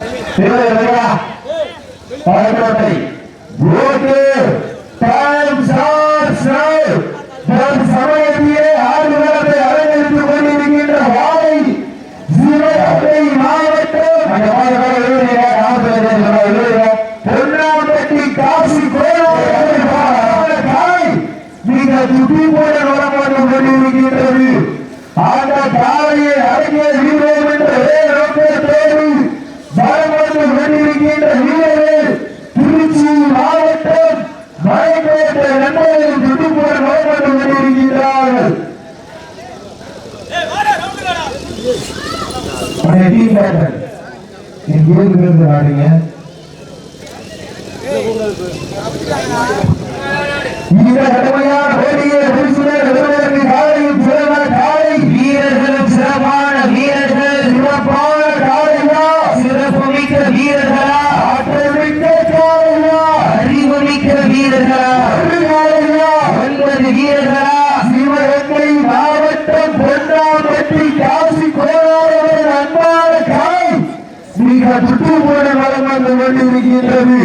திருவள்ளுவா பாலக்கோட்டை ஓட்டு பேர் ஆடுங்க. இருக்கின்றது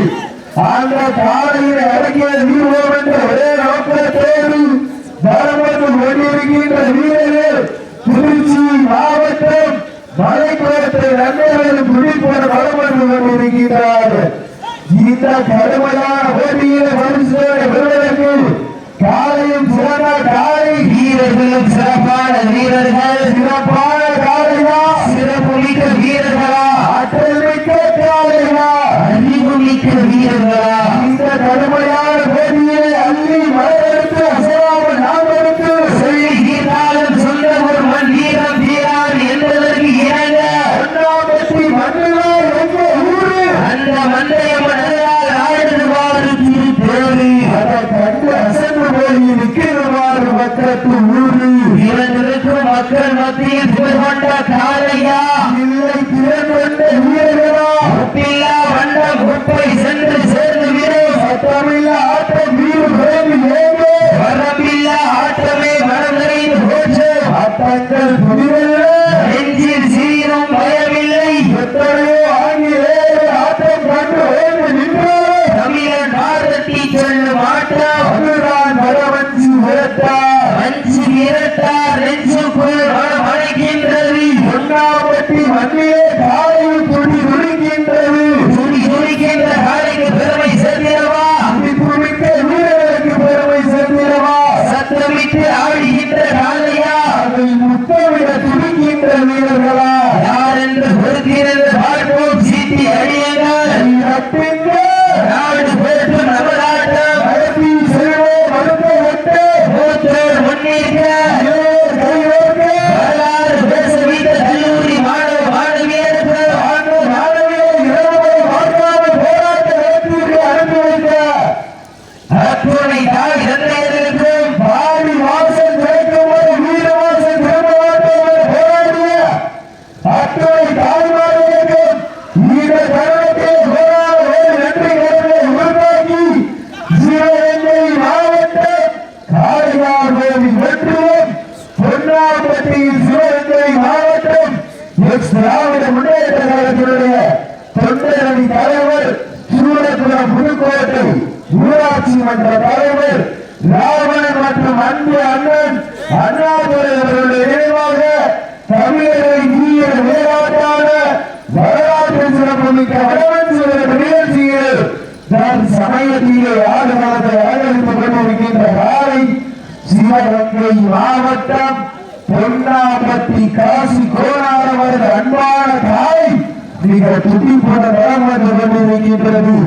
அந்த பாதையை அடக்கிய வீரோம் என்ற ஒரே நோக்கத்தோடு வரம்பட்டு கொண்டிருக்கின்ற வீரர்கள் திருச்சி மாவட்டம் மலைக்கோட்டை நண்பர்கள் குறிப்போட வரம்பட்டு கொண்டிருக்கின்றார்கள் இந்த கடுமையான போட்டியில மனுஷனுடைய விருதுக்கு காலையும் சிறந்த காலை. வீரர்களும் சிறப்பான வீரர்கள். சிறப்பான காலையா சிறப்பு மிக்க வீரர்கள். மாவட்டத்தில் சிவகங்கை மாவட்டம் எக்ஸ் திராவிட முன்னேற்ற கழகத்தினுடைய தொண்டரணி தலைவர் சூரத்புரம் புதுக்கோட்டை ஊராட்சி மன்ற தலைவர் ராவணன் மற்றும் அன்பு அண்ணன் அண்ணாதுரை மாவட்டம் பொன்னாபத்தி காசி கோணார வருது அன்பான தாய் நீங்கள் துப்பி போன நேரம் வந்து கொண்டிருக்கின்றது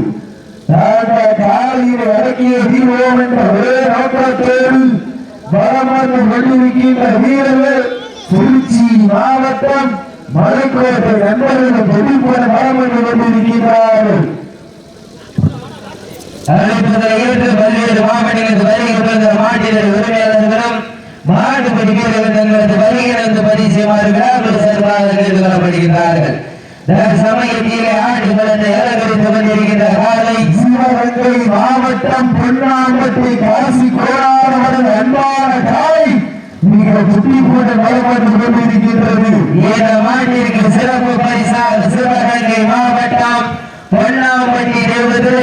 நாங்கள் காலையில் அடக்கிய தீர்வோம் என்ற ஒரே நோக்கத்தோடு வரமர்ந்து கொண்டிருக்கின்ற வீரர்கள் திருச்சி மாவட்டம் மலைக்கோட்டை நண்பர்கள் துப்பி போன மரம் விழாக்கள் சிறப்பாக செய்து கொள்ளப்படுகின்றார்கள் சமயத்திலே ஆண்டு சிவகங்கை மாவட்டம் பொன்னாம்பட்டி காசி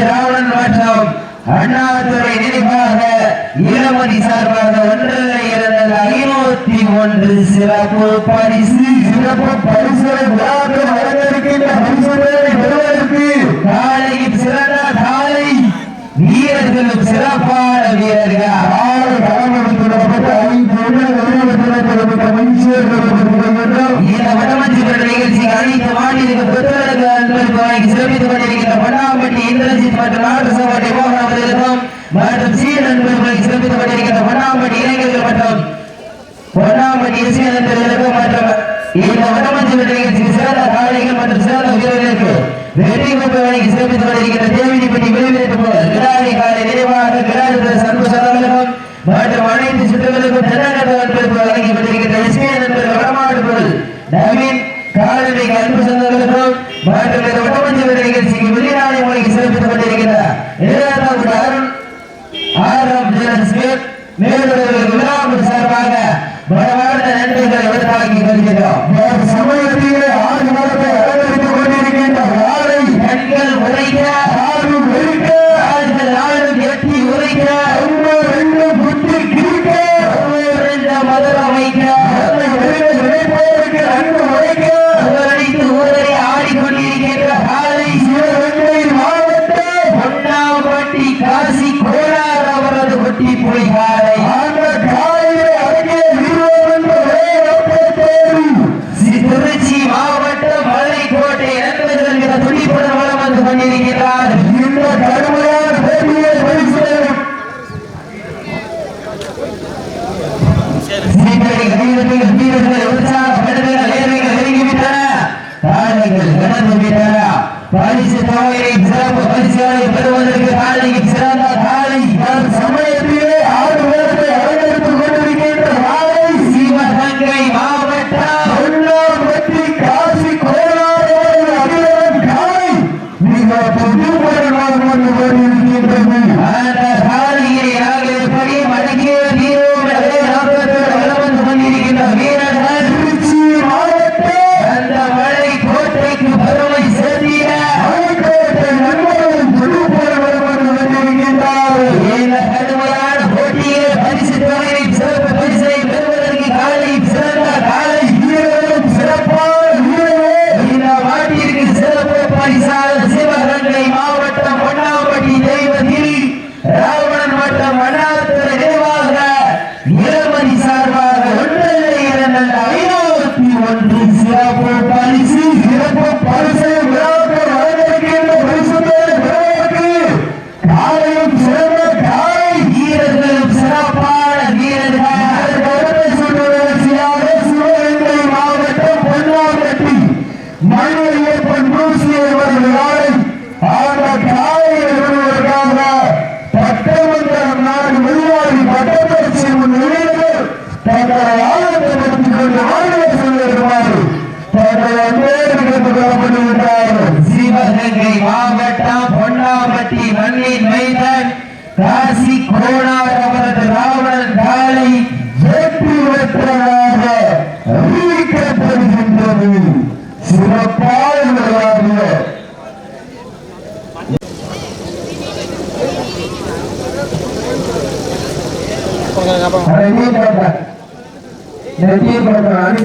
ராவணன் மற்றும் அண்ணாதுரை நினைவாக இளமணி சார்பாக ஒன்றரை இரண்டு இருபத்தி ஒன்று சிறப்பு பரிசு. சிறப்பு பரிசுகளை விழாக்கு வரவிருக்கின்ற பரிசுகளை பெறுவதற்கு காலையில் சிறந்த காலை வீரர்களும் சிறப்பான வீரர்கள். ஆறு தலைமுறை மற்றும் சீரன்பர்களை சிறப்பித்துக் கொண்டிருக்கின்ற பட்டாம்பட்டி இளைஞர்கள் செய்து பெறுவதற்கு மற்றும் இது மகனமன் சிவனின் சிறந்த காலைகள் மற்றும் சிறந்த உயர்வுகளுக்கு வெற்றி கொண்டவனை சிறப்பித்து வருகின்ற தேவிதி பற்றி விளைவித்து போல் கிராடி காலை நிறைவாக கிராடி சண்பு சதவீதம் மற்றும் Pereira, verso கொடுத்து கொண்டிருக்கிறார் இந்த கடுமையான போட்டியை பரிசு தொகையை சிறப்பு பரிசுகளை பெறுவதற்கு காலையில் சிறந்த Yeah. செயல்படுத்தும் அணி